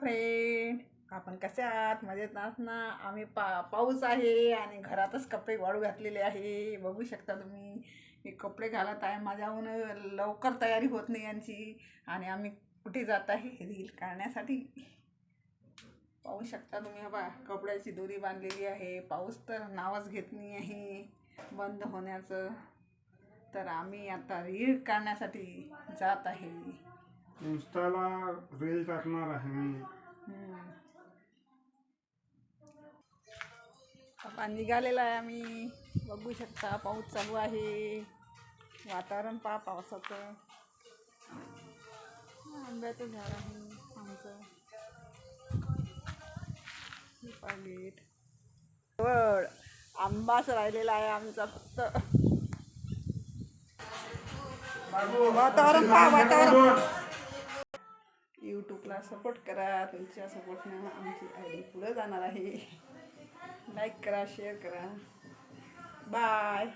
Friend आपण कसे आहात? मजेत आहात ना? आम्ही पा पाऊस आहे आणि घरातच कपडे वाळू घातलेले आहे. बघू शकता तुम्ही मी कपडे घालत आहे. माझ्याहून लवकर तयारी होत नाही यांची आणि आम्ही कुठे जात आहे रील काढण्यासाठी पाहू शकता तुम्ही बा कपड्याची दोरी बांधलेली आहे. पाऊस तर नावच घेत नाही आहे. बंद होण्याचं. तर आम्ही आता रील काढण्यासाठी जात आहे. इंस्टाला रील टाकणार आहे मी. आता निघालेला आहे आम्ही. बघू शकता पाऊस चालू आहे. वातावरण पहा पावसाचं. आंब्याचं झाड आहे आमचं. गेट जवळ आंबाच राहिलेला आहे आमचा फक्त. वातावरण पहा वातावरण. ला सपोर्ट करा तुमच्या सपोर्टनं आमची आय डी पुढं जाणार आहे. लाईक करा शेअर करा. बाय